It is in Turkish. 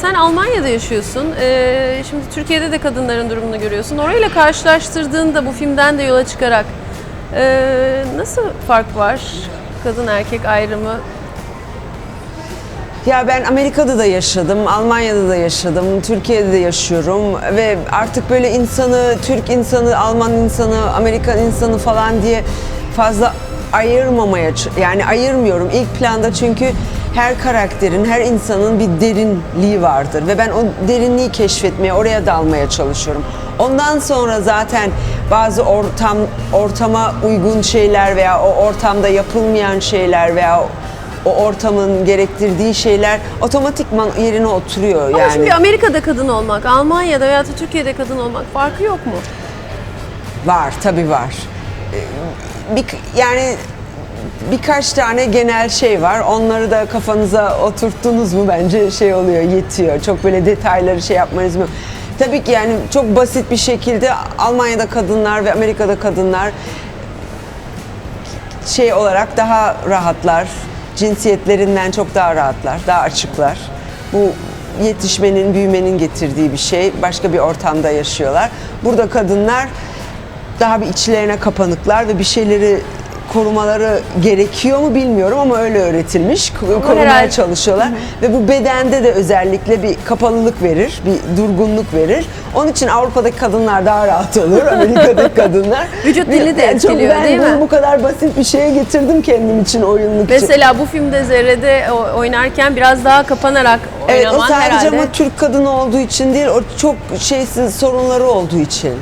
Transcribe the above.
Sen Almanya'da yaşıyorsun. Ee, şimdi Türkiye'de de kadınların durumunu görüyorsun. Orayla karşılaştırdığında bu filmden de yola çıkarak ee, nasıl fark var? Kadın erkek ayrımı. Ya ben Amerika'da da yaşadım, Almanya'da da yaşadım, Türkiye'de de yaşıyorum ve artık böyle insanı, Türk insanı, Alman insanı, Amerikan insanı falan diye fazla ayırmamaya, yani ayırmıyorum ilk planda çünkü her karakterin, her insanın bir derinliği vardır ve ben o derinliği keşfetmeye, oraya dalmaya çalışıyorum. Ondan sonra zaten bazı ortam ortama uygun şeyler veya o ortamda yapılmayan şeyler veya o ortamın gerektirdiği şeyler otomatikman yerine oturuyor Ama yani. şimdi Amerika'da kadın olmak, Almanya'da veya da Türkiye'de kadın olmak farkı yok mu? Var, tabii var. Ee, Bir, yani birkaç tane genel şey var. Onları da kafanıza oturttunuz mu bence şey oluyor, yetiyor. Çok böyle detayları şey yapmanız mı? Tabii ki yani çok basit bir şekilde Almanya'da kadınlar ve Amerika'da kadınlar şey olarak daha rahatlar. Cinsiyetlerinden çok daha rahatlar, daha açıklar. Bu yetişmenin, büyümenin getirdiği bir şey. Başka bir ortamda yaşıyorlar. Burada kadınlar daha bir içlerine kapanıklar ve bir şeyleri korumaları gerekiyor mu bilmiyorum ama öyle öğretilmiş. Ko- Korumaya herhalde- çalışıyorlar. Ve bu bedende de özellikle bir kapalılık verir, bir durgunluk verir. Onun için Avrupa'daki kadınlar daha rahat olur, Amerika'daki kadınlar. Vücut dilini de Yani çok etkiliyor, ben değil bunu mi? bu kadar basit bir şeye getirdim kendim için oyunluk için. Mesela bu filmde Zerre'de o- oynarken biraz daha kapanarak Evet o oynaman sadece herhalde. ama Türk kadını olduğu için değil, o çok şeysiz sorunları olduğu için.